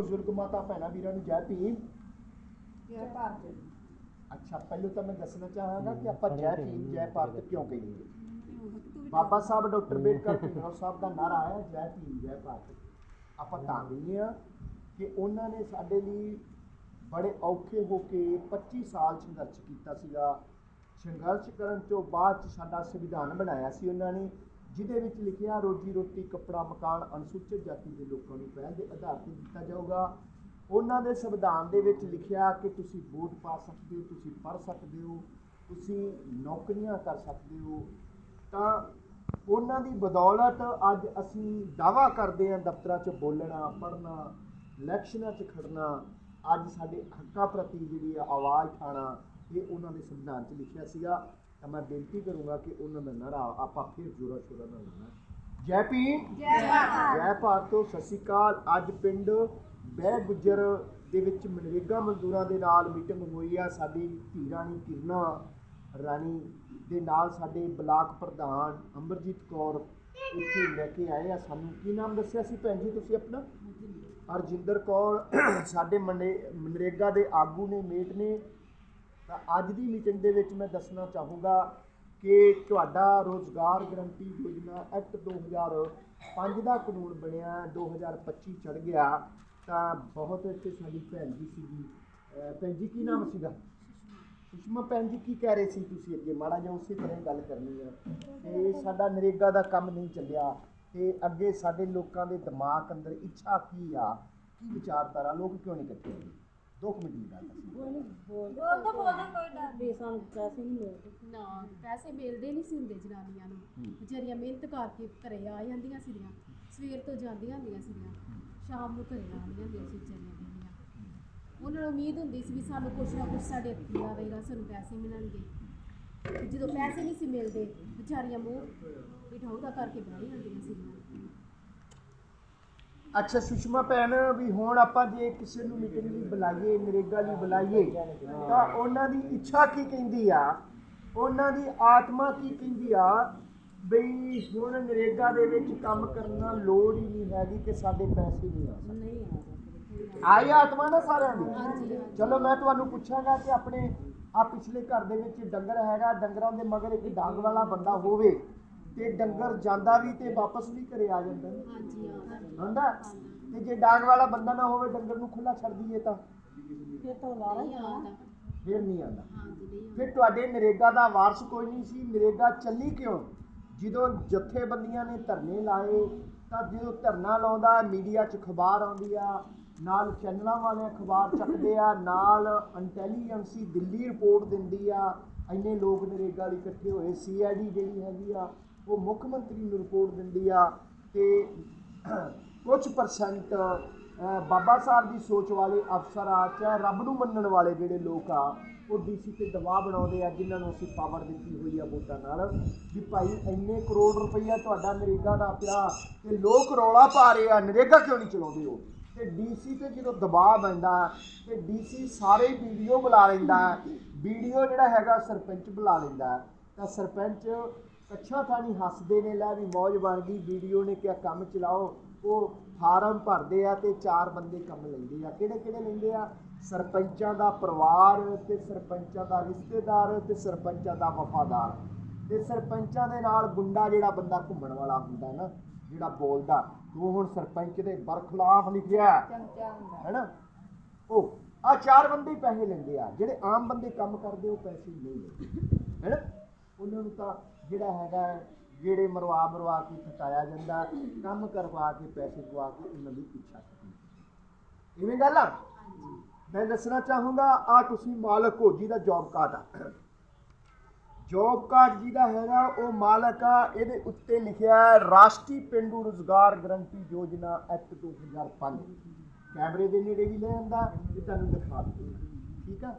ਬਜ਼ੁਰਗ ਮਾਤਾ ਭੈਣਾਂ ਵੀਰਾਂ ਨੂੰ ਜੈ ਭੀਮ। ਜੈ ਭਾਰਤ। ਅੱਛਾ ਪਹਿਲਾਂ ਤਾਂ ਮੈਂ ਦੱਸਣਾ ਚਾਹਾਂਗਾ ਕਿ ਆਪਾਂ ਜੈ ਭੀਮ ਜੈ ਭਾਰਤ ਕਿਉਂ ਕਹੀਏ? ਬਾਬਾ ਸਾਹਿਬ ਡਾਕਟਰ ਅੰਬੇਡਕਰ ਭੀਮਰਾਓ ਸਾਹਿਬ ਦਾ ਨਾਰਾ ਹੈ ਜੈ ਭੀਮ ਜੈ ਭਾਰਤ। ਆਪਾਂ ਤਾਂ ਕਹਿੰਦੇ ਆ ਕਿ ਉਹਨਾਂ ਨੇ ਸਾਡੇ ਲਈ ਬੜੇ ਔਖੇ ਹੋ ਕੇ 25 ਸਾਲ ਸੰਘਰਸ਼ ਕੀਤਾ ਸੀਗਾ। ਸੰਘਰਸ਼ ਕਰਨ ਤੋਂ ਬਾਅਦ 'ਚ ਸਾਡਾ ਸੰਵਿਧਾਨ ਬਣਾਇਆ ਸੀ ਉਹਨਾਂ ਨੇ। ਜਿਹਦੇ ਵਿੱਚ ਲਿਖਿਆ, ਰੋਜੀ ਰੋਟੀ, ਕੱਪੜਾ, ਮਕਾਨ ਅਨੁਸੂਚਿਤ ਜਾਤੀ ਦੇ ਲੋਕਾਂ ਨੂੰ ਪਹਿਲ ਦੇ ਆਧਾਰ ਤੇ ਦਿੱਤਾ ਜਾਊਗਾ। ਉਹਨਾਂ ਦੇ ਸੰਵਿਧਾਨ ਦੇ ਵਿੱਚ ਲਿਖਿਆ ਕਿ ਤੁਸੀਂ ਵੋਟ ਪਾ ਸਕਦੇ ਹੋ, ਤੁਸੀਂ ਪੜ੍ਹ ਸਕਦੇ ਹੋ, ਤੁਸੀਂ ਨੌਕਰੀਆਂ ਕਰ ਸਕਦੇ ਹੋ। ਤਾਂ ਉਹਨਾਂ ਦੀ ਬਦੌਲਤ ਅੱਜ ਅਸੀਂ ਦਾਵਾ ਕਰਦੇ ਹਾਂ ਦਫ਼ਤਰਾਂ 'ਚ ਬੋਲਣਾ, ਪੜ੍ਹਨਾ, ਇਲੈਕਸ਼ਨਾਂ 'ਚ ਖੜਨਾ ਅੱਜ ਸਾਡੇ ਹੱਕਾਂ ਪ੍ਰਤੀ ਜਿਹੜੀ ਆਵਾਜ਼ ਉਠਾਉਣਾ, ਇਹ ਉਹਨਾਂ ਦੇ ਸੰਵਿਧਾਨ 'ਚ ਲਿਖਿਆ ਸੀਗਾ। ਤਾਂ ਮੈਂ ਬੇਨਤੀ ਕਰੂੰਗਾ ਕਿ ਉਹਨਾਂ ਦਾ ਨਾਰਾ ਆਪਾਂ ਫਿਰ ਜੋਰਾ ਸ਼ੋਰਾ ਨਾਲ ਲਾਉਣਾ। ਜੈ ਭੀਮ। ਜੈ ਭਾਰਤ। ਜੈ ਭਾਰਤੋ ਸਤਿ ਸ਼੍ਰੀ ਅਕਾਲ। ਅੱਜ ਪਿੰਡ ਬਹਿ ਗੁੱਜਰ ਦੇ ਵਿੱਚ ਮਨਰੇਗਾ ਮਜ਼ਦੂਰਾਂ ਦੇ ਨਾਲ ਮੀਟਿੰਗ ਹੋਈ ਆ। ਸਾਡੀ ਧੀ ਰਾਣੀ ਕਿਰਨਾ ਰਾਣੀ ਦੇ ਨਾਲ ਸਾਡੇ ਬਲਾਕ ਪ੍ਰਧਾਨ ਅਮਰਜੀਤ ਕੌਰ ਇੱਥੇ ਲੈ ਕੇ ਆਏ ਆ। ਸਾਨੂੰ ਕੀ ਨਾਮ ਦੱਸਿਆ ਸੀ ਭੈਣ ਜੀ ਤੁਸੀਂ ਆਪਣਾ? ਹਰਜਿੰਦਰ। ਕੌਰ। ਸਾਡੇ ਮਨੇ- ਮਨਰੇਗਾ ਦੇ ਆਗੂ ਨੇ ਮੇਟ ਨੇ ਤਾਂ ਤਾਂ ਅੱਜ ਦੀ ਮੀਟਿੰਗ ਦੇ ਵਿੱਚ ਮੈਂ ਦੱਸਣਾ ਚਾਹੂੰਗਾ ਕਿ ਤੁਹਾਡਾ ਰੋਜ਼ਗਾਰ ਗਰੰਟੀ ਯੋਜਨਾ ਐਕਟ 2005 ਦਾ ਕਾਨੂੰਨ ਬਣਿਆ 2025 ਚੜ ਗਿਆ, ਤਾਂ ਬਹੁਤ ਇੱਥੇ ਸਾਡੀ ਭੈਣ ਜੀ ਸੀਗੀ। ਭੈਣ ਜੀ, ਕੀ ਨਾਮ ਸੀਗਾ? ਸੁਸ਼ਮਾ। ਭੈਣ ਜੀ, ਕੀ ਕਹਿ ਰਹੇ ਸੀ ਤੁਸੀਂ ਅੱਗੇ? ਮਾੜਾ ਜਿਹਾ ਉਸੇ ਤਰ੍ਹਾਂ ਗੱਲ ਕਰਨੀ ਹੈ। ਕਿ ਸਾਡਾ ਨਰੇਗਾ ਦਾ ਕੰਮ ਨਹੀਂ ਚੱਲਿਆ ਤੇ ਅੱਗੇ ਸਾਡੇ ਲੋਕਾਂ ਦੇ ਦਿਮਾਗ ਅੰਦਰ ਇੱਛਾ ਕੀ ਆ? ਕੀ ਵਿਚਾਰਧਾਰਾ? ਲੋਕ ਕਿਉਂ ਨਹੀਂ ਇਕੱਠੇ ਹੁੰਦੇ? 2 ਮਿੰਟ ਦੀ ਗੱਲ ਦੱਸੀ ਕੋਈ ਨਹੀਂ ਬੋਲ। ਬੋਲ ਤਾਂ ਬੋਲਦਾ ਕੋਈ ਡਰ ਵੀ ਸਾਨੂੰ ਪੈਸੇ ਨਹੀਂ ਮਿਲਦੇ। ਨਾ ਪੈਸੇ ਮਿਲਦੇ ਨਹੀਂ ਸੀ ਹੁੰਦੇ ਜਨਾਨੀਆਂ ਨੂੰ। ਵਿਚਾਰੀਆਂ ਮਿਹਨਤ ਕਰਕੇ ਘਰੇ ਆ ਜਾਂਦੀਆਂ ਸੀਗੀਆਂ। ਸਵੇਰ ਤੋਂ ਜਾਂਦੀਆਂ ਹੁੰਦੀਆਂ ਸੀਗੀਆਂ। ਸ਼ਾਮ ਨੂੰ ਘਰੇ ਆਉਂਦੀਆਂ ਹੁੰਦੀਆਂ ਸੀ ਵਿਚਾਰੀਆਂ ਬੀਬੀਆਂ ਉਹਨਾਂ ਨੂੰ ਉਮੀਦ ਹੁੰਦੀ ਸੀ ਵੀ ਸਾਨੂੰ ਕੁਛ ਨਾ ਕੁਛ ਸਾਡੇ ਹੱਥੀਂ ਆਵੇਗਾ ਸਾਨੂੰ ਪੈਸੇ ਮਿਲਣਗੇ। ਤੇ ਜਦੋਂ ਪੈਸੇ ਨਹੀਂ ਸੀ ਮਿਲਦੇ ਵਿਚਾਰੀਆਂ ਮੂੰਹ ਬਿਠਾਉਦਾ ਕਰਕੇ ਬਹਿ ਜਾਂਦੀਆਂ ਸੀਗੀਆਂ। ਅੱਛਾ ਸੁਸ਼ਮਾ ਭੈਣ ਵੀ ਹੁਣ ਆਪਾਂ ਜੇ ਕਿਸੇ ਨੂੰ ਮੀਟਿੰਗ ਲਈ ਬੁਲਾਈਏ ਨਰੇਗਾ ਲਈ ਬੁਲਾਈਏ ਤਾਂ ਉਹਨਾਂ ਦੀ ਇੱਛਾ ਕੀ ਕਹਿੰਦੀ ਆ? ਉਹਨਾਂ ਦੀ ਆਤਮਾ ਕੀ ਕਹਿੰਦੀ ਆ? ਬਈ ਹੁਣ ਨਰੇਗਾ ਦੇ ਵਿੱਚ ਕੰਮ ਕਰਨਾ ਲੋੜ ਹੀ ਨਹੀਂ ਹੈਗੀ ਕਿ ਸਾਡੇ ਪੈਸੇ ਨਹੀਂ ਆ ਨਹੀਂ ਆਈ ਆਤਮਾ ਨਾ ਸਾਰਿਆਂ ਦੀ? ਚਲੋ ਮੈਂ ਤੁਹਾਨੂੰ ਪੁੱਛਾਂਗਾ ਕਿ ਆਪਣੇ ਆ ਪਿਛਲੇ ਘਰ ਦੇ ਵਿੱਚ ਡੰਗਰ ਹੈਗਾ ਡੰਗਰਾਂ ਦੇ ਮਗਰ ਇੱਕ ਡੰਗ ਵਾਲਾ ਬੰਦਾ ਹੋਵੇ ਤੇ ਡੰਗਰ ਜਾਂਦਾ ਵੀ ਤੇ ਵਾਪਸ ਵੀ ਘਰੇ ਆ ਜਾਂਦਾ। ਹਾਂਜੀ ਹੁੰਦਾ? ਤੇ ਜੇ ਡਾਂਗ ਵਾਲਾ ਬੰਦਾ ਨਾ ਹੋਵੇ ਡੰਗਰ ਨੂੰ ਖੁੱਲਾ ਛੱਡ ਦਈਏ ਤਾਂ? ਫਿਰ ਤਾਂ ਲਾਰਾ ਨਹੀਂ ਆਉਂਦਾ। ਫਿਰ ਨਹੀਂ ਆਉਂਦਾ। ਹਾਂਜੀ ਨਹੀਂ ਆਉਂਦਾ। ਫਿਰ ਤੁਹਾਡੇ ਨਰੇਗਾ ਦਾ ਵਾਰਸ ਕੋਈ ਨਹੀਂ ਸੀ। ਨਰੇਗਾ ਚੱਲੀ ਕਿਉਂ? ਜਦੋਂ ਜਥੇਬੰਦੀਆਂ ਨੇ ਧਰਨੇ ਲਾਏ ਤਾਂ ਜਦੋਂ ਧਰਨਾ ਲਾਉਂਦਾ ਮੀਡੀਆ 'ਚ ਖਬਰ ਆਉਂਦੀ ਆ ਨਾਲ ਚੈਨਲਾਂ ਵਾਲੇ ਅਖਬਾਰ ਚੱਕਦੇ ਆ ਨਾਲ ਇੰਟੈਲੀਜੈਂਸੀ ਦਿੱਲੀ ਰਿਪੋਰਟ ਦਿੰਦੀ ਆ। ਇੰਨੇ ਲੋਕ ਨਰੇਗਾ ਲਈ ਇਕੱਠੇ ਹੋਏ ਸੀਆਈਡੀ ਜਿਹੜੀ ਹੈਗੀ ਆ ਉਹ ਮੁੱਖ ਮੰਤਰੀ ਨੂੰ ਰਿਪੋਰਟ ਦਿੰਦੀ ਆ ਤੇ ਕੁਝ ਪਰਸੈਂਟ ਬਾਬਾ ਸਾਹਿਬ ਦੀ ਸੋਚ ਵਾਲੇ ਅਫਸਰ ਆ ਚਾਹੇ ਰੱਬ ਨੂੰ ਮੰਨਣ ਵਾਲੇ ਜਿਹੜੇ ਲੋਕ ਆ, ਉਹ ਡੀਸੀ ਤੇ ਦਬਾਅ ਬਣਾਉਂਦੇ ਆ, ਜਿਨ੍ਹਾਂ ਨੂੰ ਅਸੀਂ ਪਾਵਰ ਦਿੱਤੀ ਹੋਈ ਆ ਵੋਟਾਂ ਨਾਲ ਵੀ ਭਾਈ ਇੰਨੇ ਕਰੋੜ ਰੁਪਈਆ ਤੁਹਾਡਾ ਨਰੇਗਾ ਦਾ ਪਿਆ ਤੇ ਲੋਕ ਰੌਲਾ ਪਾ ਰਹੇ ਆ, ਨਰੇਗਾ ਕਿਉਂ ਨਹੀਂ ਚਲਾਉਂਦੇ ਹੋ ਤੇ ਡੀਸੀ ਤੇ ਜਦੋਂ ਦਬਾਅ ਪੈਂਦਾ ਤੇ ਡੀਸੀ ਸਾਰੇ ਵੀਡੀਓ ਬੁਲਾ ਲੈਂਦਾ, ਵੀਡੀਓ ਜਿਹੜਾ ਹੈਗਾ ਸਰਪੰਚ ਬੁਲਾ ਲੈਂਦਾ, ਤਾਂ ਸਰਪੰਚ ਕੱਛਾ ਥਾਣੀ ਹੱਸਦੇ ਨੇ ਲੈ ਵੀ ਮੌਜ ਬਣ ਗਈ ਵੀਡੀਓ ਨੇ ਕਿਹਾ ਕੰਮ ਚਲਾਓ ਉਹ ਫਾਰਮ ਭਰਦੇ ਆ ਤੇ ਚਾਰ ਬੰਦੇ ਕੰਮ ਲੈਂਦੇ ਆ। ਕਿਹੜੇ ਕਿਹੜੇ ਲੈਂਦੇ ਆ? ਸਰਪੰਚਾਂ ਦਾ ਪਰਿਵਾਰ ਤੇ ਸਰਪੰਚਾਂ ਦਾ ਰਿਸ਼ਤੇਦਾਰ ਤੇ ਸਰਪੰਚਾਂ ਦਾ ਵਫਾਦਾਰ। ਤੇ ਸਰਪੰਚਾਂ ਦੇ ਨਾਲ ਗੁੰਡਾ ਜਿਹੜਾ ਬੰਦਾ ਘੁੰਮਣ ਵਾਲਾ ਹੁੰਦਾ ਨਾ ਜਿਹੜਾ ਬੋਲਦਾ ਉਹ ਹੁਣ ਸਰਪੰਚ ਦੇ ਬਰਖਲਾਫ ਲਿਖਿਆ। ਹੈ। ਹੈਨਾ? ਉਹ ਆ ਚਾਰ ਬੰਦੇ ਪੈਸੇ ਲੈਂਦੇ ਆ ਜਿਹੜੇ ਆਮ ਬੰਦੇ ਕੰਮ ਕਰਦੇ ਉਹ ਪੈਸੇ ਨਹੀਂ ਲੈਂਦੇ। ਹੈਨਾ? ਉਹਨਾਂ ਨੂੰ ਤਾਂ ਜਿਹੜਾ ਹੈਗਾ ਜਿਹੜੇ ਮਰਵਾ ਮਰਵਾ ਕੇ ਥਕਾਇਆ ਜਾਂਦਾ, ਕੰਮ ਕਰਵਾ ਕੇ ਪੈਸੇ ਦਵਾ ਕੇ ਉਹਨਾਂ ਦੀ ਪਿੱਛਾ ਕਰਨੀ ਇਵੇਂ ਗੱਲ ਆ? ਮੈਂ ਦੱਸਣਾ ਚਾਹੂੰਗਾ ਆ ਤੁਸੀਂ ਮਾਲਕ ਹੋ, ਜਿਹਦਾ ਜੌਬ ਕਾਰਡ ਆ। ਜੌਬ ਕਾਰਡ ਜਿਹਦਾ ਹੈਗਾ, ਉਹ ਮਾਲਕ ਆ, ਇਹਦੇ ਉੱਤੇ ਲਿਖਿਆ ਹੈ, ਰਾਸ਼ਟਰੀ ਪਿੰਡੂ ਰੁਜ਼ਗਾਰ ਗਰੰਟੀ ਯੋਜਨਾ ਐਕਟ 2005 ਕੈਮਰੇ ਦੇ ਨੇੜੇ ਵੀ ਲੈ ਆਂਦਾ, ਇਹ ਤੁਹਾਨੂੰ ਦਿਖਾ ਦਿੰਦਾ। ਠੀਕ ਆ?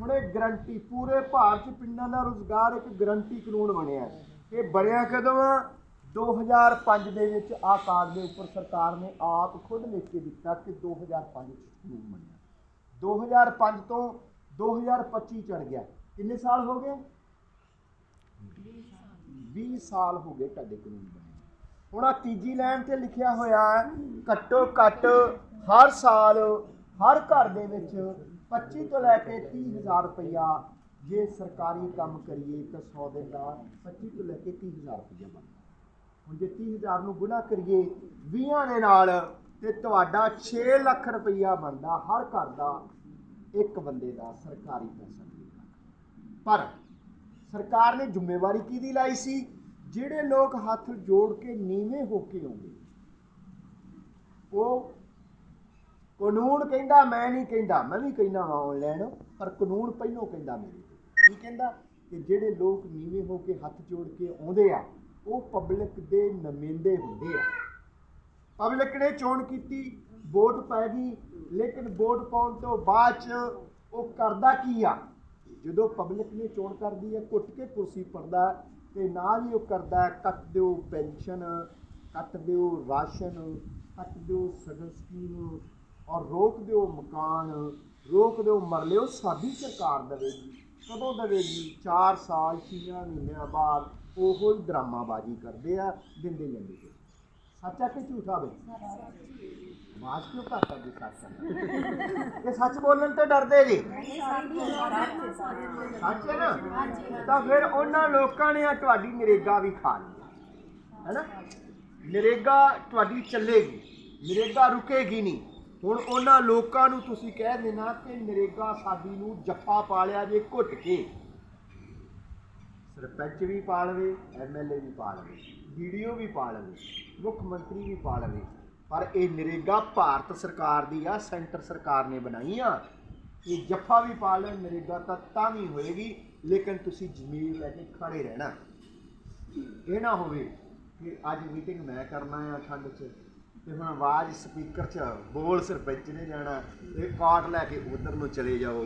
ਹੁਣ ਇਹ ਗਰੰਟੀ, ਪੂਰੇ ਭਾਰਤ 'ਚ ਪਿੰਡਾਂ ਦਾ ਰੁਜ਼ਗਾਰ ਇੱਕ ਗਰੰਟੀ ਕਾਨੂੰਨ ਬਣਿਆ ਇਹ ਬਣਿਆ ਕਦੋਂ ਆ? 2005 ਦੇ ਵਿੱਚ ਆ ਕਾਰਡ ਦੇ ਉੱਪਰ ਸਰਕਾਰ ਨੇ ਆਪ ਖੁਦ ਲਿਖ ਕੇ ਦਿੱਤਾ ਕਿ 2005 ਚ ਕਾਨੂੰਨ ਬਣਿਆ। 2005 ਤੋਂ 2025 ਚੜ ਗਿਆ। ਕਿੰਨੇ ਸਾਲ ਹੋ ਗਏ? 20 ਸਾਲ ਹੋ ਗਏ ਤੁਹਾਡੇ ਕਾਨੂੰਨ ਬਣੇ ਨੂੰ। ਹੁਣ ਆ ਤੀਜੀ ਲਾਈਨ ਤੇ ਲਿਖਿਆ ਹੋਇਆ ਘੱਟੋ ਘੱਟ ਹਰ ਸਾਲ, ਹਰ ਘਰ ਦੇ ਵਿੱਚ 25 ਤੋਂ ਲੈ ਕੇ 30 ਹਜ਼ਾਰ ਰੁਪਇਆ ਜੇ ਸਰਕਾਰੀ ਕੰਮ ਕਰੀਏ ਤਾਂ 100 ਦਿਨ ਦਾ 25 ਤੋਂ ਲੈ ਕੇ 30 ਹਜ਼ਾਰ ਰੁਪਇਆ ਬਣਦਾ ਹੁਣ ਜੇ 30 ਹਜ਼ਾਰ ਨੂੰ ਗੁਣਾ ਕਰੀਏ 20 ਦੇ ਨਾਲ ਤੇ ਤੁਹਾਡਾ 6 ਲੱਖ ਰੁਪਇਆ ਬਣਦਾ ਹਰ ਘਰ ਦਾ ਇੱਕ ਬੰਦੇ ਦਾ ਸਰਕਾਰੀ ਪੈਸਾ ਪਰ ਸਰਕਾਰ ਨੇ ਜ਼ਿੰਮੇਵਾਰੀ ਕਿਹਦੀ ਲਾਈ ਸੀ? ਜਿਹੜੇ ਲੋਕ ਹੱਥ ਜੋੜ ਕੇ ਨੀਵੇਂ ਹੋ ਕੇ ਆਉਂਦੇ ਉਹ ਕਾਨੂੰਨ ਕਹਿੰਦਾ, ਮੈਂ ਨਹੀਂ ਕਹਿੰਦਾ। ਮੈਂ ਵੀ ਕਹਿੰਦਾ ਵਾਂ ਆਨਲਾਈਨ ਪਰ ਕਾਨੂੰਨ ਪਹਿਲੋਂ ਕਹਿੰਦਾ ਮੇਰੇ ਕੀ ਕਹਿੰਦਾ? ਕਿ ਜਿਹੜੇ ਲੋਕ ਨੀਵੇਂ ਹੋ ਕੇ ਹੱਥ ਜੋੜ ਕੇ ਆਉਂਦੇ ਆ, ਉਹ ਪਬਲਿਕ ਦੇ ਨੁਮਾਇੰਦੇ ਹੁੰਦੇ ਆ। ਪਬਲਿਕ ਨੇ ਚੋਣ ਕੀਤੀ ਵੋਟ ਪੈ ਗਈ, ਲੇਕਿਨ ਵੋਟ ਪਾਉਣ ਤੋਂ ਬਾਅਦ ਚ ਉਹ ਕਰਦਾ ਕੀ ਆ? ਜਦੋਂ ਪਬਲਿਕ ਨੇ ਚੋਣ ਕਰਦੀ ਹੈ ਕੁੱਟ ਕੇ ਕੁਰਸੀ ਪੜਦਾ ਤੇ ਨਾਲ ਹੀ ਉਹ ਕਰਦਾ, ਕੱਟ ਦਿਓ ਪੈਨਸ਼ਨ, ਕੱਟ ਦਿਓ ਰਾਸ਼ਨ, ਕੱਟ ਦਿਓ ਸਗਨ ਸਕੀਮ ਔਰ ਰੋਕ ਦਿਓ ਮਕਾਨ, ਰੋਕ ਦਿਓ ਮਰਲੇ, ਉਹ ਸਾਡੀ ਸਰਕਾਰ ਦੇਵੇਗੀ। ਕਦੋਂ ਦੇਵੇਗੀ? 4 ਸਾਲ 6 ਮਹੀਨਿਆਂ ਬਾਅਦ ਉਹੋ ਹੀ ਡਰਾਮਾਬਾਜ਼ੀ ਕਰਦੇ ਆ, ਦਿੰਦੇ ਜਾਂਦੇ ਜੀ ਸੱਚ ਆ ਕਿ ਝੂਠਾ ਬਈ? ਆਵਾਜ਼ ਕਿਉਂ ਘੱਟ ਆ ਸੱਚ ਇਹ ਸੱਚ ਬੋਲਣ ਤੋਂ ਡਰਦੇ ਜੀ? ਸੱਚ ਹੈ ਨਾ? ਤਾਂ ਫਿਰ ਉਹਨਾਂ ਲੋਕਾਂ ਨੇ ਆ ਤੁਹਾਡੀ ਨਰੇਗਾ ਵੀ ਖਾ ਲਈ ਹੈ ਨਾ ਨਰੇਗਾ ਤੁਹਾਡੀ ਚੱਲੇਗੀ, ਨਰੇਗਾ ਰੁਕੇਗੀ ਨਹੀਂ। ਹੁਣ ਉਹਨਾਂ ਲੋਕਾਂ ਨੂੰ ਤੁਸੀਂ ਕਹਿ ਦੇਣਾ ਕਿ ਨਰੇਗਾ ਸਾਡੀ ਨੂੰ ਜੱਫਾ ਪਾ ਲਿਆ ਜੇ ਘੁੱਟ ਕੇ। ਸਰਪੰਚ ਵੀ ਪਾ ਲਵੇ ਐਮਐਲਏ ਵੀ ਪਾ ਲਵੇ ਵੀਡੀਓ ਵੀ ਪਾ ਲਵੇ, ਮੁੱਖ ਮੰਤਰੀ ਵੀ ਪਾ ਲਵੇ। ਪਰ ਇਹ ਨਰੇਗਾ ਭਾਰਤ ਸਰਕਾਰ ਦੀ ਆ, ਸੈਂਟਰ ਸਰਕਾਰ ਨੇ ਬਣਾਈ ਆ। ਇਹ ਜੱਫਾ ਵੀ ਪਾ ਲੈ ਨਰੇਗਾ ਤਾਂ ਤਾਂ ਵੀ ਹੋਏਗੀ, ਲੇਕਿਨ ਤੁਸੀਂ ਜ਼ਮੀਨ ਲੈ ਕੇ ਖੜੇ ਰਹਿਣਾ। ਇਹ ਨਾ ਹੋਵੇ ਕਿ ਅੱਜ ਮੀਟਿੰਗ ਮੈਂ ਕਰਨਾ ਆ, ਠੰਡ 'ਚ। ਤੇ ਹੁਣ ਆਵਾਜ਼ ਸਪੀਕਰ 'ਚ ਬੋਲ ਸਰਪੰਚ ਨੇ ਜਾਣਾ ਤੇ ਕਾਟ ਲੈ ਕੇ ਉਧਰ ਨੂੰ ਚਲੇ ਜਾਓ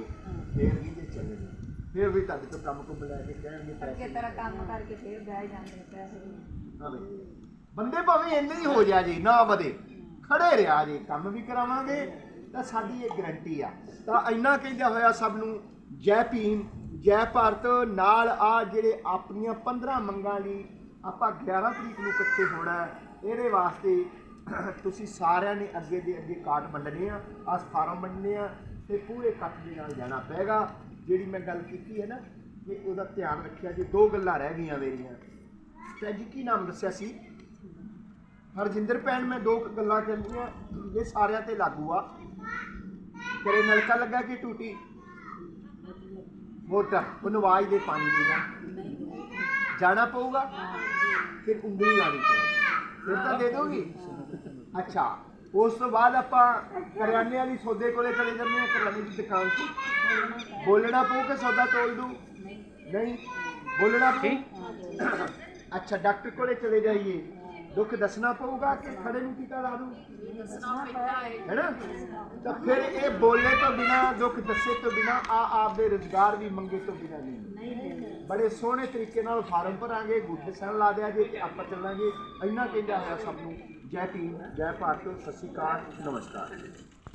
ਫੇਰ ਵੀ ਜੇ ਚਲੇ ਜਾਓ। ਫੇਰ ਵੀ ਤੁਹਾਡੇ ਤੋਂ ਕੰਮ ਕੁੰਮ ਲੈ ਕੇ ਕਹਿਣਗੇ ਅੱਗੇ ਪੈਸੇ ਤੇਰਾ ਕੰਮ ਕਰਕੇ ਫੇਰ ਬਹਿ ਜਾਂਦੇ ਨੇ ਪੈਸੇ। ਬੰਦੇ ਭਾਵੇਂ ਇੰਨੇ ਹੀ ਹੋ ਜਾ ਜੀ ਨਾ ਵਧੇ ਖੜੇ ਰਿਹਾ ਜੀ ਕੰਮ ਵੀ ਕਰਾਵਾਂਗੇ ਤਾਂ ਸਾਡੀ ਇਹ ਗਰੰਟੀ ਆ। ਤਾਂ ਇੰਨਾ ਕਹਿੰਦਾ ਹੋਇਆ ਸਭ ਨੂੰ ਜੈ ਭੀਮ ਜੈ ਭਾਰਤ ਨਾਲ ਆ ਜਿਹੜੇ ਆਪਣੀਆਂ 15 ਮੰਗਾਂ ਲਈ ਆਪਾਂ 11 ਤਰੀਕ ਨੂੰ ਇਕੱਠੇ ਹੋਣਾ ਹੈ, ਇਹਦੇ ਵਾਸਤੇ ਤੁਸੀਂ ਸਾਰਿਆਂ ਨੇ ਅੱਗੇ ਦੇ ਅੱਗੇ ਕਾਰਡ ਵੰਡਣੇ ਆ, ਆਹ ਫਾਰਮ ਵੰਡਣੇ ਆ ਤੇ ਪੂਰੇ ਇਕੱਠ ਦੇ ਨਾਲ ਜਾਣਾ ਪਏਗਾ। ਜਿਹੜੀ ਮੈਂ ਗੱਲ ਕੀਤੀ ਹੈ ਨਾ ਕਿ ਉਹਦਾ ਧਿਆਨ ਰੱਖਿਆ ਜੇ ਦੋ ਗੱਲਾਂ ਰਹਿ ਗਈਆਂ ਮੇਰੀਆਂ। ਤੇ ਜੀ, ਕੀ ਨਾਮ ਦੱਸਿਆ ਸੀ? ਹਰਜਿੰਦਰ ਭੈਣ, ਮੈਂ ਦੋ ਗੱਲਾਂ ਕਹਿੰਦੀਆਂ ਇਹ ਸਾਰਿਆਂ ਤੇ ਲਾਗੂ ਆ। ਤੇਰੇ ਨਲਕਾ ਲੱਗਾ ਕਿ ਟੂਟੀ? ਮੋਟਰ ਉਹਨੂੰ ਆਵਾਜ਼ ਦੇ ਪਾਣੀ ਦੀ ਜਾਣਾ ਪਊਗਾ? ਫਿਰ ਉਂਗਲੀ ਲਾਣੀ ਪਊਗੀ। ਫਿਰ ਤਾਂ ਦੇ ਦੋਗੀ? ਅੱਛਾ। ਉਸ ਤੋਂ ਬਾਅਦ ਆਪਾਂ ਕਰਿਆਨੇ ਵਾਲੀ ਸੌਦੇ ਕੋਲੇ ਚਲੇ ਜਾਂਦੇ ਹਾਂ ਕਰਿਆਨੇ ਦੀ ਦੁਕਾਨ 'ਤੇ। ਬੋਲਣਾ ਪਊ ਕਿ ਸੌਦਾ ਤੋਲ ਦੂ ਨਹੀਂ। ਬੋਲਣਾ ਪਊ? ਅੱਛਾ ਡਾਕਟਰ ਕੋਲੇ ਚਲੇ ਜਾਈਏ। ਦੁੱਖ ਦੱਸਣਾ ਪਊਗਾ ਕਿ ਖੜੇ ਨੂੰ ਟੀਕਾ ਲਾ ਦੂ ਹੈ ਨਾ ਤਾਂ ਫਿਰ ਇਹ ਬੋਲੇ ਤੋਂ ਬਿਨਾ ਦੁੱਖ ਦੱਸੇ ਤੋਂ ਬਿਨਾ ਆ ਆਪਦੇ ਰੁਜ਼ਗਾਰ ਵੀ ਮੰਗੇ ਤੋਂ ਬਿਨਾ ਨਹੀਂ। ਬੜੇ ਸੋਹਣੇ ਤਰੀਕੇ ਨਾਲ ਫਾਰਮ ਭਰਾਂਗੇ ਗੁੱਠੇ ਸਣ ਲਾ ਦਿਆ ਜੇ ਆਪਾਂ ਚੱਲਾਂਗੇ। ਇੰਨਾ ਕਹਿੰਦਾ ਹੋਇਆ ਸਭ ਨੂੰ। ਜੈ ਭੀਮ ਜੈ ਭਾਰਤ ਸਤਿ ਸ਼੍ਰੀ ਅਕਾਲ ਨਮਸਕਾਰ।